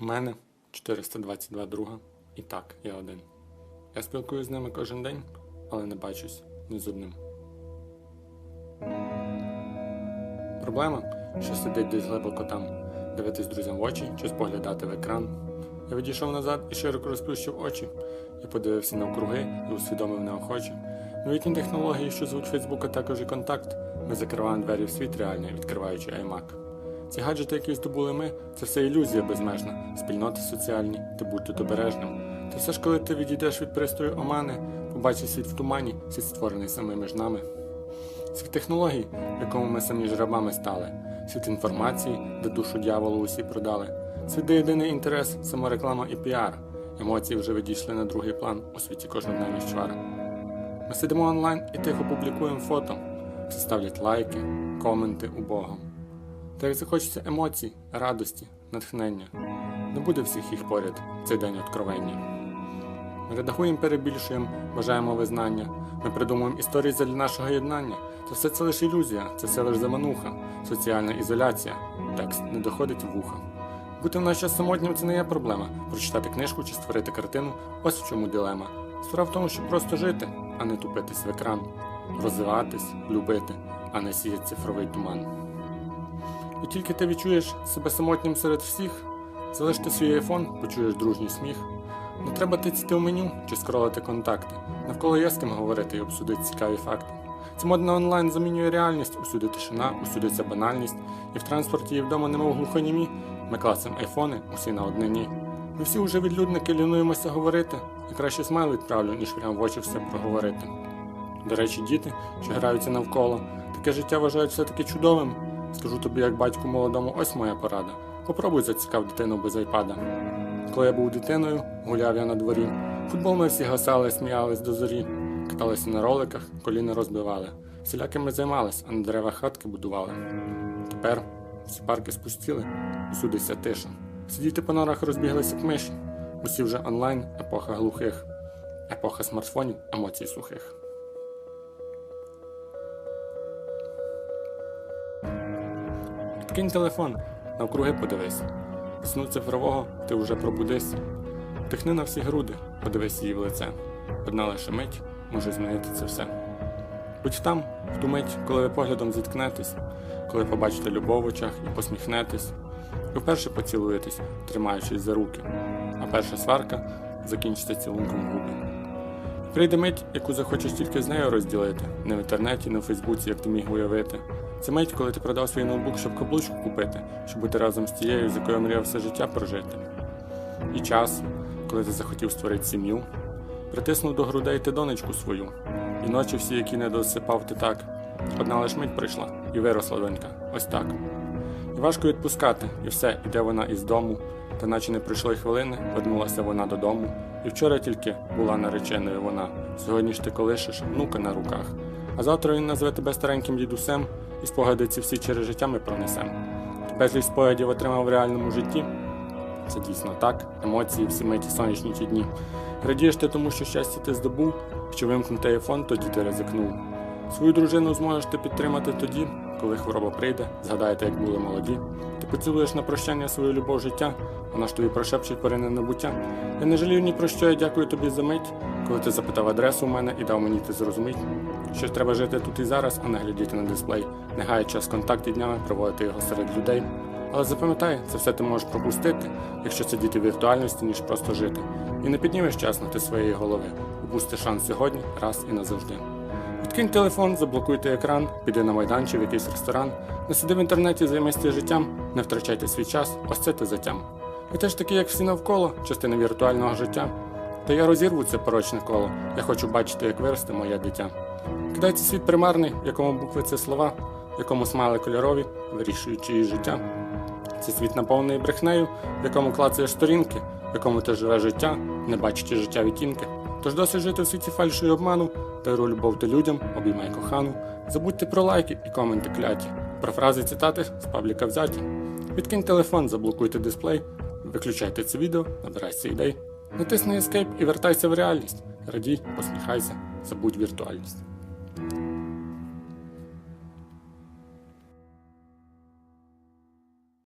У мене 422 друга. І так, я один. Я спілкуюся з ними кожен день, але не бачусь ні з одним. Проблема, що сидить десь глибоко там, дивитись друзям в очі чи споглядати в екран. Я відійшов назад і широко розплющив очі. Я подивився навкруги і усвідомив неохоче. Новітні технології, що звуть Фейсбук, а також і контакт. Ми закриваємо двері в світ реальний, відкриваючи iMac. Ці гаджети, які здобули ми, це все ілюзія безмежна, спільноти соціальні, ти будь тут обережним. Та все ж, коли ти відійдеш від пристрою омани, побачиш світ в тумані, світ створений саме між нами. Світ технологій, в якому ми самі ж рабами стали, світ інформації, де душу дьяволу усі продали, світ, де єдиний інтерес, самореклама і піар. Емоції вже відійшли на другий план у світі кожноденних чвар. Ми сидимо онлайн і тихо публікуємо фото, всі ставлять лайки, коменти убогом. Та як захочеться емоцій, радості, натхнення, не буде всіх їх поряд цей день откровення. Ми редагуємо, перебільшуємо, бажаємо визнання. Ми придумуємо історії для нашого єднання. Та все це лише ілюзія, це все лише замануха, соціальна ізоляція. Текст не доходить в вуха. Бути в наш час самотнім це не є проблема. Прочитати книжку чи створити картину ось в чому дилема. Справа в тому, щоб просто жити, а не тупитись в екран, розвиватись, любити, а не сіяти цифровий туман. І тільки ти відчуєш себе самотнім серед всіх, залиште свій айфон, почуєш дружній сміх. Не треба тицяти в меню чи скролити контакти. Навколо є з ким говорити і обсудити цікаві факти. Це модно онлайн замінює реальність, усюди тишина, усюди ця банальність. І в транспорті, і вдома немов глухонімі. Ми клацаємо айфони, усі на однині. Ми всі уже відлюдники лінуємося говорити. Я краще смайл відправлю, ніж прям в очі все проговорити. До речі, діти, що граються навколо, таке життя вважають все-таки чудовим. Скажу тобі, як батьку молодому, ось моя порада. Попробуй зацікав дитину без айпада. Коли я був дитиною, гуляв я на дворі. Футбол ми всі гасали, сміялись до зорі, каталися на роликах, коліна розбивали. Всілякими займались, а на деревах хатки будували. Тепер всі парки спустіли, усюди ся тиша. Сидіти по норах розбіглися як миші. Усі вже онлайн, епоха глухих, епоха смартфонів, емоцій сухих. Відкинь телефон, навкруги подивись. Сну цифрового ти вже пробудись. Тихни на всі груди, подивись її в лице. Одна лише мить може змінити це все. Будь там, в ту мить, коли ви поглядом зіткнетесь, коли побачите любов в очах і посміхнетесь, і вперше поцілуєтесь, тримаючись за руки, а перша сварка закінчиться цілунком губи. Прийде мить, яку захочеш тільки з нею розділити, не в інтернеті, не в Фейсбуці, як ти міг уявити. Це мить, коли ти продав свій ноутбук, щоб каблучку купити, щоб бути разом з тією, з якою мріяв все життя прожити. І час, коли ти захотів створити сім'ю, притиснув до грудей ти донечку свою, і ночі всі, які не досипав ти так. Одна лиш мить прийшла, і виросла донька, ось так. І важко відпускати, і все, іде вона із дому, та наче не пройшло й хвилини, вернулася вона додому. І вчора тільки була нареченою вона. Сьогодні ж ти колишеш внука на руках. А завтра він назве тебе стареньким дідусем, і спогади ці всі через життя ми пронесем. Безліч спогадів отримав в реальному житті. Це дійсно так, емоції всі миті сонячні ті дні. Радієш ти тому, що щастя ти здобув, що вимкнув телефон, тоді ти ризикнув. Свою дружину зможеш ти підтримати тоді, коли хвороба прийде, згадаєте, як були молоді. Ти поцілуєш на прощання свою любов життя, вона ж тобі прошепчить порине набуття. Я не жалію ні про що, я дякую тобі за мить, коли ти запитав адресу у мене і дав мені ти зрозуміть, що треба жити тут і зараз, а не глядіти на дисплей, не гаяти час контакт і днями, проводити його серед людей. Але запам'ятай, це все ти можеш пропустити, якщо сидіти в віртуальності, ніж просто жити. І не піднімеш часно ти своєї голови. Упусти шанс сьогодні, раз і назавжди. Відкинь телефон, заблокуйте екран, піди на майданчик в якийсь ресторан, не сиди в інтернеті, займайся життям, не втрачайте свій час, ось це ти затям. Ви теж такі, як всі навколо, частина віртуального життя. Та я розірву це порочне коло, я хочу бачити, як виросте моє дитя. Кидайте світ примарний, в якому букви це слова, в якому смайли кольорові, вирішуючи її життя. Це світ наповнений брехнею, в якому клацаєш сторінки, в якому ти живеш життя, не бачите життя відтінки. Тож досить жити в світі фальшу і обману, любов ти людям, обіймай кохану. Забудьте про лайки і коменти кляті, про фрази цитати з пабліка взяті. Відкинь телефон, заблокуйте дисплей, виключайте це відео, набирайся ідей. Натисни Escape і вертайся в реальність. Радій, посміхайся, забудь віртуальність.